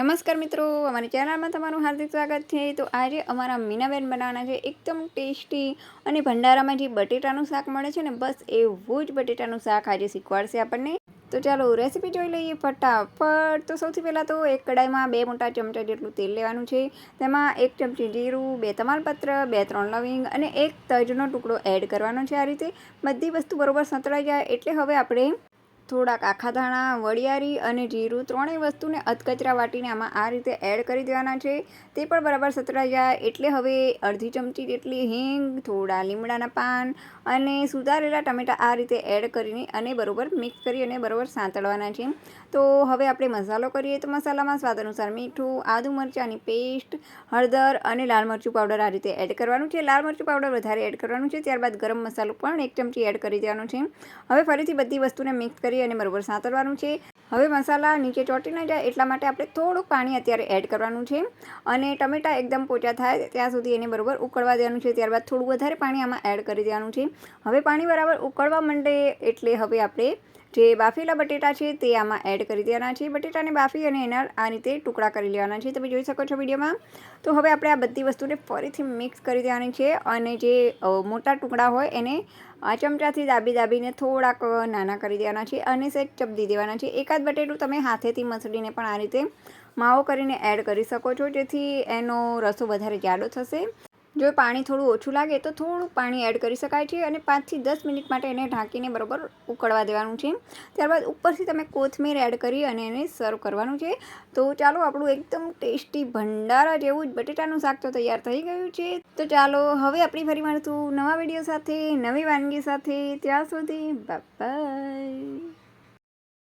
નમસ્કાર મિત્રો, અમારી ચેનલમાં તમારું હાર્દિક સ્વાગત છે. તો આજે અમારા મીનાબેન બનાવવાના છે એકદમ ટેસ્ટી અને ભંડારામાં જે બટેટાનું શાક મળે છે ને, બસ એવું જ બટેટાનું શાક આજે શીખવાડશે આપણને. તો ચાલો રેસીપી જોઈ લઈએ ફટાફટ. તો સૌથી પહેલાં તો એક કડાઈમાં બે મોટા ચમચા જેટલું તેલ લેવાનું છે. તેમાં એક ચમચી જીરું, બે તમાલપત્ર, બે ત્રણ લવિંગ અને એક તજનો ટુકડો એડ કરવાનો છે આ રીતે. બધી વસ્તુ બરોબર સંતળાઈ જાય એટલે હવે આપણે થોડાક આખા ધાણા વરિયાળી અને જીરું ત્રણેય વસ્તુને અધકચરા વાટીને આમાં આ રીતે એડ કરી દેવાના છે. તે પણ બરાબર સતરાઈ જાય એટલે હવે અડધી ચમચી જેટલી હિંગ, થોડા લીમડાના પાન અને સુધારેલા ટમેટાં આ રીતે એડ કરીને અને બરોબર મિક્સ કરી અને બરાબર સાંતળવાના છે. તો હવે આપણે મસાલો કરીએ તો મસાલામાં સ્વાદ અનુસાર મીઠું, આદુ મરચાંની પેસ્ટ, હળદર અને લાલ મરચું પાવડર આ રીતે એડ કરવાનું છે. લાલ મરચું પાવડર વધારે એડ કરવાનું છે, ત્યારબાદ ગરમ મસાલો પણ એક ચમચી એડ કરી દેવાનો છે. હવે ફરીથી બધી વસ્તુને મિક્સ કરી અને બરોબર સાંતળવાનું છે. હવે મસાલા નીચે ચોંટી ન જાય એટલા માટે આપણે થોડુંક પાણી અત્યારે એડ કરવાનું છે. અને ટમેટાં એકદમ પોચા થાય ત્યાં સુધી એને બરોબર ઉકળવા દેવાનું છે. ત્યારબાદ થોડું વધારે પાણી આમાં એડ કરી દેવાનું છે. હવે પાણી બરાબર ઉકળવા માંડે એટલે હવે આપણે જે બાફેલા બટેટા છે તે આમાં એડ કરી દેવાના છે. બટેટાને બાફી અને એના આ રીતે ટુકડા કરી લેવાના છે. તમે જોઈ શકો છો વિડીયોમાં. તો હવે આપણે આ બધી વસ્તુને ફરીથી મિક્સ કરી દેવાની છે અને જે મોટા ટુકડા હોય એને આ ચમચાથી દાબી દાબીને થોડાક નાના કરી દેવાના છે અને સેજ ચપદી દેવાના છે. એકાદ બટેટું તમે હાથેથી મસળીને પણ આ રીતે માવો કરીને એડ કરી શકો છો. જેથી એનો રસો વધારે જાડો થશે. જો પાણી થોડું ઓછું લાગે તો થોડું પાણી એડ કરી શકાય છે અને પાંચથી દસ મિનિટ માટે એને ઢાંકીને બરોબર ઉકળવા દેવાનું છે. ત્યારબાદ ઉપરથી તમે કોથમીર એડ કરી અને એને સર્વ કરવાનું છે. તો ચાલો આપણું એકદમ ટેસ્ટી ભંડારા જેવું જ બટેટાનું શાક તો તૈયાર થઈ ગયું છે. તો ચાલો હવે આપણી ફરી મળશું નવા વીડિયો સાથે, નવી વાનગી સાથે. ત્યાં સુધી બાય